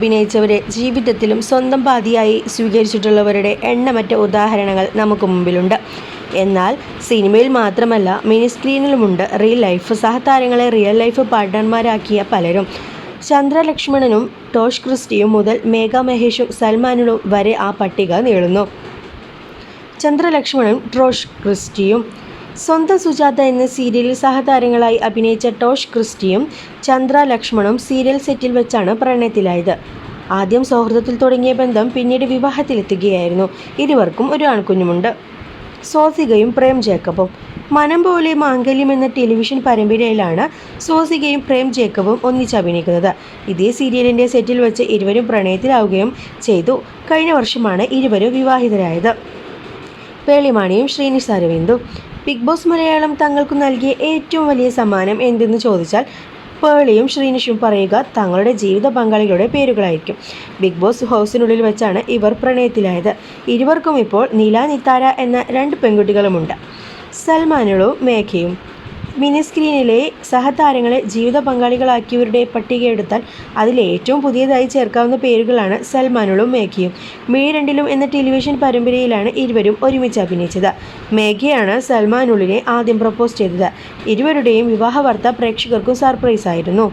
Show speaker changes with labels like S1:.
S1: അഭിനയിച്ചവരെ ജീവിതത്തിലും സ്വന്തം പാതിയായി സ്വീകരിച്ചിട്ടുള്ളവരുടെ എണ്ണമറ്റ ഉദാഹരണങ്ങൾ നമുക്ക് മുമ്പിലുണ്ട്. എന്നാൽ സിനിമയിൽ മാത്രമല്ല മിനി സ്ക്രീനിലുമുണ്ട്. റിയൽ ലൈഫ് സഹതാരങ്ങളെ റിയൽ ലൈഫ് പാർട്ട്ണർമാരാക്കിയ പലരും. ചന്ദ്രലക്ഷ്മണനും ടോഷ് ക്രിസ്റ്റിയും മുതൽ മേഘ മഹേഷും സൽമാനും വരെ ആ പട്ടിക നീളുന്നു. ചന്ദ്രലക്ഷ്മണനും ടോഷ് ക്രിസ്റ്റിയും സ്വന്തം സുജാത എന്ന സീരിയലിൽ സഹതാരങ്ങളായി അഭിനയിച്ച ടോഷ് ക്രിസ്റ്റിയും ചന്ദ്ര ലക്ഷ്മണും സീരിയൽ സെറ്റിൽ വെച്ചാണ് പ്രണയത്തിലായത്. ആദ്യം സൗഹൃദത്തിൽ തുടങ്ങിയ ബന്ധം പിന്നീട് വിവാഹത്തിലെത്തുകയായിരുന്നു. ഇരുവർക്കും ഒരു ആൺകുഞ്ഞുമുണ്ട്. സോസികയും പ്രേം ജേക്കബും. മനം പോലെ മാംഗല്യം എന്ന ടെലിവിഷൻ പരമ്പരയിലാണ് സോസികയും പ്രേം ജേക്കബും ഒന്നിച്ച് അഭിനയിക്കുന്നത്. ഇതേ സീരിയലിന്റെ സെറ്റിൽ വെച്ച് ഇരുവരും പ്രണയത്തിലാവുകയും ചെയ്തു. കഴിഞ്ഞ വർഷമാണ് ഇരുവരും വിവാഹിതരായത്. പേളിമാണിയും ശ്രീനിഷ് അരവിന്ദും ബിഗ് ബോസ് മലയാളം തങ്ങൾക്ക് നൽകിയ ഏറ്റവും വലിയ സമ്മാനം എന്തെന്ന് ചോദിച്ചാൽ പേളിയും ശ്രീനിഷും പറയുക തങ്ങളുടെ ജീവിത പങ്കാളികളുടെ പേരുകളായിരിക്കും. ബിഗ് ബോസ് ഹൗസിനുള്ളിൽ വെച്ചാണ് ഇവർ പ്രണയത്തിലായത്. ഇരുവർക്കും ഇപ്പോൾ നീല നിത്താര എന്ന രണ്ട് പെൺകുട്ടികളുമുണ്ട്. സൽമാനുകളും മേഘയും. മിനി സ്ക്രീനിലെ സഹതാരങ്ങളെ ജീവിത പങ്കാളികളാക്കിയവരുടെ പട്ടികയെടുത്താൽ അതിൽ ഏറ്റവും പുതിയതായി ചേർക്കാവുന്ന പേരുകളാണ് സൽമാനുകളും മേഘയും. മീരണ്ടിലും എന്ന ടെലിവിഷൻ പരമ്പരയിലാണ് ഇരുവരും ഒരുമിച്ച് അഭിനയിച്ചത്. മേഘയാണ് സൽമാനുളിനെ ആദ്യം പ്രപ്പോസ് ചെയ്തത്. ഇരുവരുടെയും വിവാഹ വാർത്ത പ്രേക്ഷകർക്കും സർപ്രൈസ് ആയിരുന്നു